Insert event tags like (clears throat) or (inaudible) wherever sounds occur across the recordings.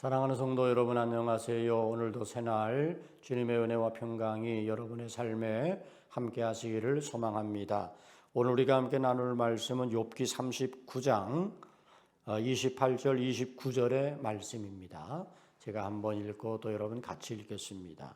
사랑하는 성도 여러분 안녕하세요. 오늘도 새날 주님의 은혜와 평강이 여러분의 삶에 함께 하시기를 소망합니다. 오늘 우리가 함께 나눌 말씀은 욥기 39장 28절 29절의 말씀입니다. 제가 한번 읽고 또 여러분 같이 읽겠습니다.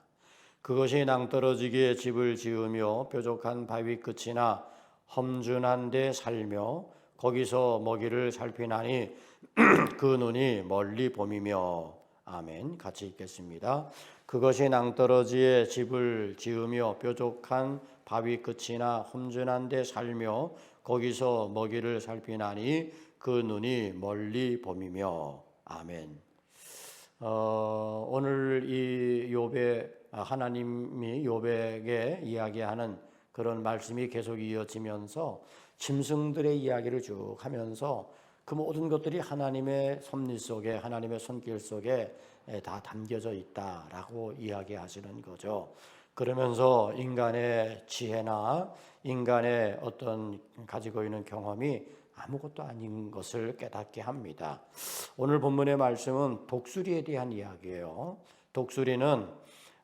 그것이 낭떠러지기에 집을 지으며 뾰족한 바위 끝이나 험준한 데 살며 거기서 먹이를 살피나니 (clears throat) 그 눈이 멀리 봄이며 아멘 같이 읽겠습니다. 그것이 낭떠러지에 집을 지으며 뾰족한 바위 끝이나 험준한 데 살며 거기서 먹이를 살피나니 그 눈이 멀리 봄이며 아멘. 어, 오늘 이 욥의 하나님이 욥에게 이야기하는 그런 말씀이 계속 이어지면서 짐승들의 이야기를 쭉 하면서 그 모든 것들이 하나님의 섭리 속에 하나님의 손길 속에 다 담겨져 있다라고 이야기하시는 거죠. 그러면서 인간의 지혜나 인간의 어떤 가지고 있는 경험이 아무것도 아닌 것을 깨닫게 합니다. 오늘 본문의 말씀은 독수리에 대한 이야기예요. 독수리는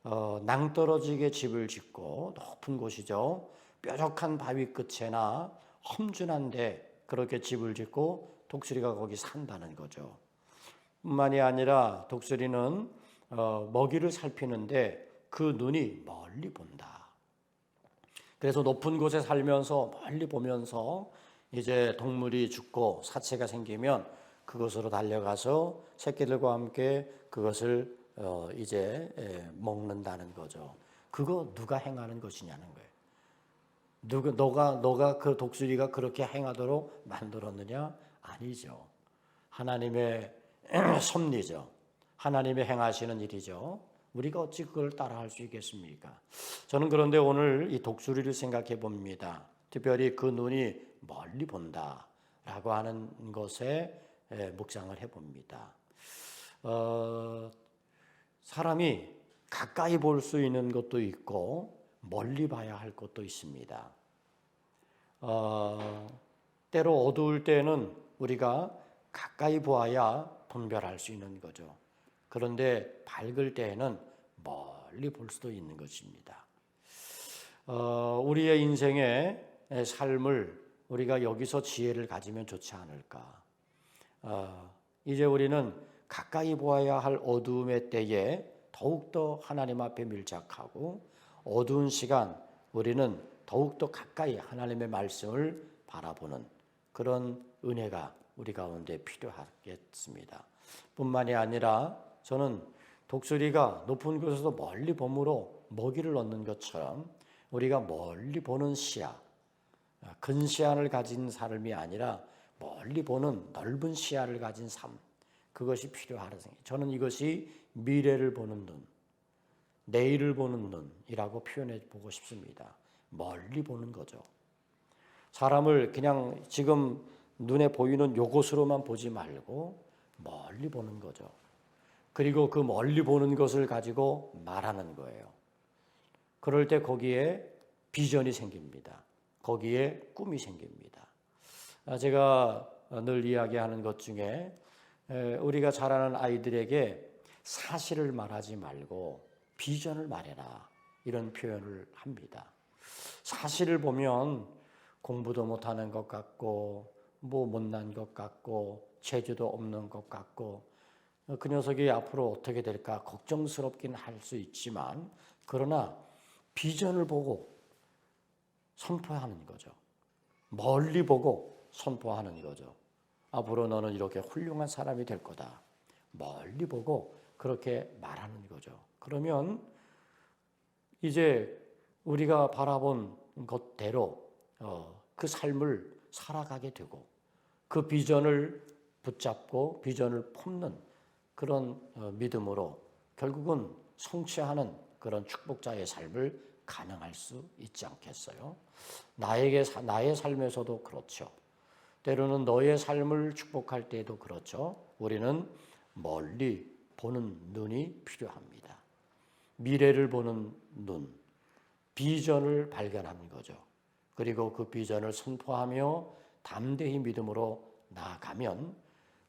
어, 낭떠러지게 집을 짓고 높은 곳이죠. 뾰족한 바위 끝에나 험준한 데 그렇게 집을 짓고 독수리가 거기 산다는 거죠. 뿐만이 아니라 독수리는 어, 먹이를 살피는데 그 눈이 멀리 본다. 그래서 높은 곳에 살면서 멀리 보면서 이제 동물이 죽고 사체가 생기면 그것으로 달려가서 새끼들과 함께 그것을 어, 이제 먹는다는 거죠. 그거 누가 행하는 것이냐는 거예요. 누가 너가 너가 그 독수리가 그렇게 행하도록 만들었느냐? 아니죠. 하나님의 (clears throat) 섭리죠. 하나님의 행하시는 일이죠. 우리가 어찌 그걸 따라할 수 있겠습니까? 저는 그런데 오늘 이 독수리를 생각해 봅니다. 특별히 그 눈이 멀리 본다라고 하는 것에 묵상을 해 봅니다. 어, 사람이 가까이 볼 수 있는 것도 있고 멀리 봐야 할 것도 있습니다. 어, 때로 어두울 때는 우리가 가까이 보아야 분별할 수 있는 거죠. 그런데 밝을 때에는 멀리 볼 수도 있는 것입니다. 어, 우리의 인생의 삶을 우리가 여기서 지혜를 가지면 좋지 않을까. 어, 이제 우리는 가까이 보아야 할 어두움의 때에 더욱더 하나님 앞에 밀착하고 어두운 시간 우리는 더욱더 가까이 하나님의 말씀을 바라보는 그런 은혜가 우리 가운데 필요하겠습니다. 뿐만이 아니라 저는 독수리가 높은 곳에서 멀리 봄으로 먹이를 얻는 것처럼 우리가 멀리 보는 시야, 근 시야를 가진 삶이 아니라 멀리 보는 넓은 시야를 가진 삶, 그것이 필요하다 생각해요. 저는 이것이 미래를 보는 눈, 내일을 보는 눈이라고 표현해 보고 싶습니다. 멀리 보는 거죠. 사람을 그냥 지금 눈에 보이는 요것으로만 보지 말고 멀리 보는 거죠. 그리고 그 멀리 보는 것을 가지고 말하는 거예요. 그럴 때 거기에 비전이 생깁니다. 거기에 꿈이 생깁니다. 아, 제가 늘 이야기하는 것 중에 우리가 자라는 아이들에게 사실을 말하지 말고 비전을 말해라. 이런 표현을 합니다. 사실을 보면 공부도 못하는 것 같고, 뭐 못난 것 같고, 재주도 없는 것 같고, 그 녀석이 앞으로 어떻게 될까 걱정스럽긴 할 수 있지만, 그러나 비전을 보고 선포하는 거죠. 멀리 보고 선포하는 거죠. 앞으로 너는 이렇게 훌륭한 사람이 될 거다. 멀리 보고 그렇게 말하는 거죠. 그러면 이제 우리가 바라본 것대로 어, 그 삶을 살아가게 되고 그 비전을 붙잡고 비전을 품는 그런 어, 믿음으로 결국은 성취하는 그런 축복자의 삶을 가능할 수 있지 않겠어요? 나에게 나의 삶에서도 그렇죠. 때로는 너의 삶을 축복할 때도 그렇죠. 우리는 멀리 보는 눈이 필요합니다. 미래를 보는 눈, 비전을 발견하는 거죠. 그리고 그 비전을 선포하며 담대히 믿음으로 나아가면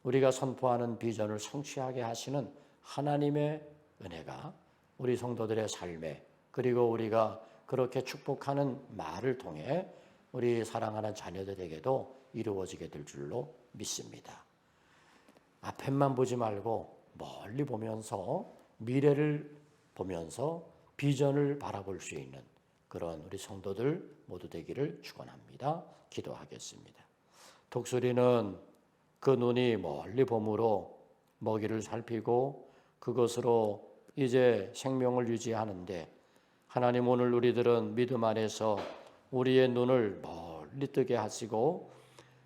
우리가 선포하는 비전을 성취하게 하시는 하나님의 은혜가 우리 성도들의 삶에 그리고 우리가 그렇게 축복하는 말을 통해 우리 사랑하는 자녀들에게도 이루어지게 될 줄로 믿습니다. 앞에만 보지 말고 멀리 보면서 미래를 보면서 비전을 바라볼 수 있는 그런 우리 성도들 모두 되기를 축원합니다. 기도하겠습니다. 독수리는 그 눈이 멀리 봄으로 먹이를 살피고 그것으로 이제 생명을 유지하는데 하나님 오늘 우리들은 믿음 안에서 우리의 눈을 멀리 뜨게 하시고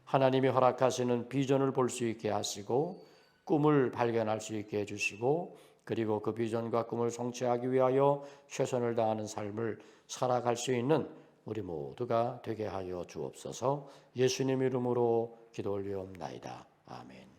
하나님이 허락하시는 비전을 볼 수 있게 하시고 꿈을 발견할 수 있게 해주시고 그리고 그 비전과 꿈을 성취하기 위하여 최선을 다하는 삶을 살아갈 수 있는 우리 모두가 되게 하여 주옵소서 예수님 이름으로 기도 올리옵나이다. 아멘.